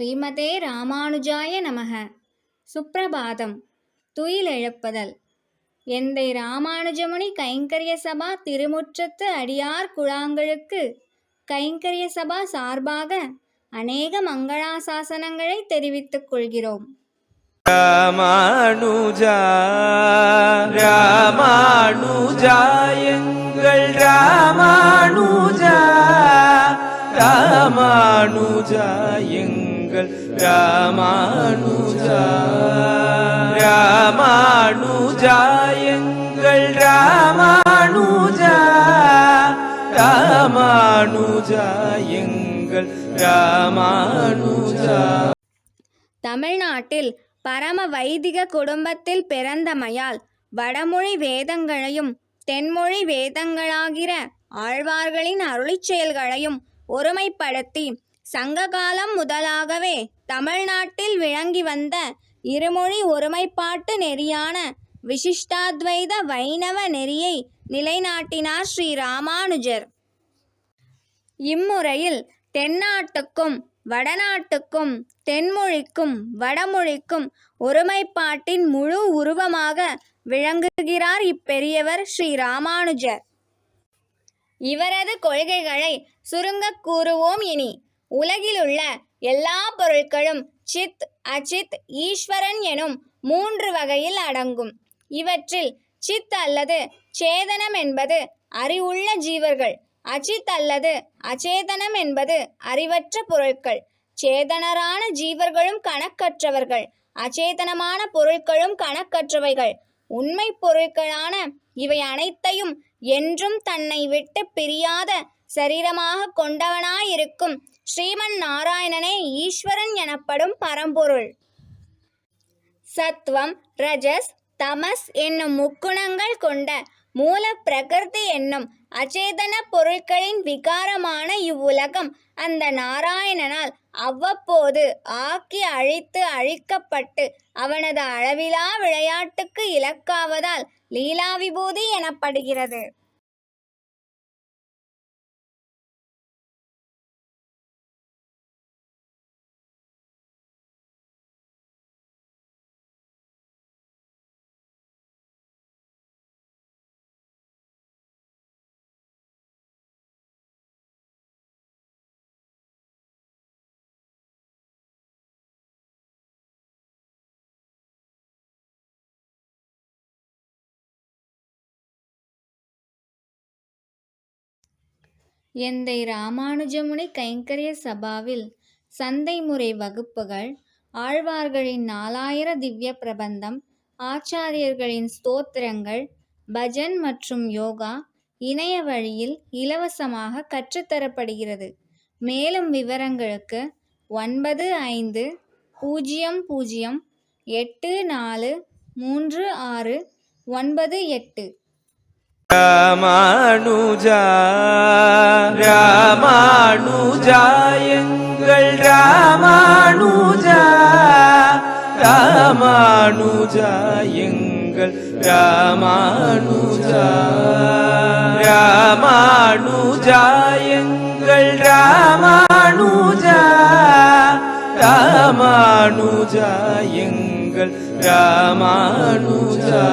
ஸ்ரீமதே ராமானுஜாய நமக. சுப்பிரபாதம். துயிலெழுப்புதல் எந்தை ராமானுஜமுனி கைங்கரிய சபா திருமுற்றத்து அடியார் குழாங்களுக்கு கைங்கரிய சபா சார்பாக அநேக மங்களாசாசனங்களை தெரிவித்துக் கொள்கிறோம். ராமானுஜா ராமானுஜா எங்கள் ராமானுஜா ராமானுஜா எங்கள் ராமானுஜா ராமானுஜா எங்கள் ராமானுஜா ராமானுஜா எங்கள் ராமானுஜா. தமிழ்நாட்டில் பரம வைதிக குடும்பத்தில் பிறந்தமையால் வடமொழி வேதங்களையும் தென்மொழி வேதங்களாகிற ஆழ்வார்களின் அருளிச் செயல்களையும் ஒருமைப்படுத்தி சங்ககாலம் முதலாகவே தமிழ்நாட்டில் விளங்கி வந்த இருமொழி ஒருமைப்பாட்டு நெறியான விசிஷ்டாத்வைத வைணவ நெறியை நிலைநாட்டினார் ஸ்ரீ ராமானுஜர். இம்முறையில் தென்னாட்டுக்கும் வடநாட்டுக்கும் தென்மொழிக்கும் வடமொழிக்கும் ஒருமைப்பாட்டின் முழு உருவமாக விளங்குகிறார் இப்பெரியவர் ஸ்ரீ ராமானுஜர். இவரது கொள்கைகளை சுருங்கக் கூறுவோம் இனி. உலகிலுள்ள எல்லா பொருட்களும் சித் அச்சித் ஈஸ்வரன் எனும் மூன்று வகையில் அடங்கும். இவற்றில் சித் அல்லது சேதனம் என்பது அறிவுள்ள ஜீவர்கள். அச்சித் அல்லது அச்சேதனம் என்பது அறிவற்ற பொருட்கள். சேதனரான ஜீவர்களும் கணக்கற்றவர்கள். அச்சேதனமான பொருட்களும் கணக்கற்றவைகள். உண்மை பொருட்களான இவை அனைத்தையும் என்றும் தன்னை விட்டு பிரியாத சரீரமாக கொண்டவனாயிருக்கும் ஸ்ரீமன் நாராயணனே ஈஸ்வரன் எனப்படும் பரம்பொருள். சத்வம் ரஜஸ் தமஸ் என்னும் முக்குணங்கள் கொண்ட மூல பிரகிருதி என்னும் அச்சேதன பொருட்களின் விகாரமான இவ்வுலகம் அந்த நாராயணனால் அவ்வப்போது ஆக்கி அழித்து அழிக்கப்பட்டு அவனது அளவிலா விளையாட்டுக்கு இலக்காவதால் லீலாவிபூதி எனப்படுகிறது. எந்தை ராமானுஜமுனி கைங்கரிய சபாவில் சந்தை முறை வகுப்புகள் ஆழ்வார்களின் நாலாயிர திவ்ய பிரபந்தம் ஆச்சாரியர்களின் ஸ்தோத்திரங்கள் பஜன் மற்றும் யோகா இணைய வழியில் இலவசமாக கற்றுத்தரப்படுகிறது. மேலும் விவரங்களுக்கு ஒன்பது ஐந்து பூஜ்ஜியம் பூஜ்ஜியம் எட்டு நாலு மூன்று ஆறு ஒன்பது எட்டு. ராமானுஜா ராமானுஜா எங்கள் ராமானுஜா ராமானுஜா எங்கள் ராமானுஜா ராமானுஜா எங்கள் ராமானுஜா ராமானுஜா எங்கள் ராமானுஜா.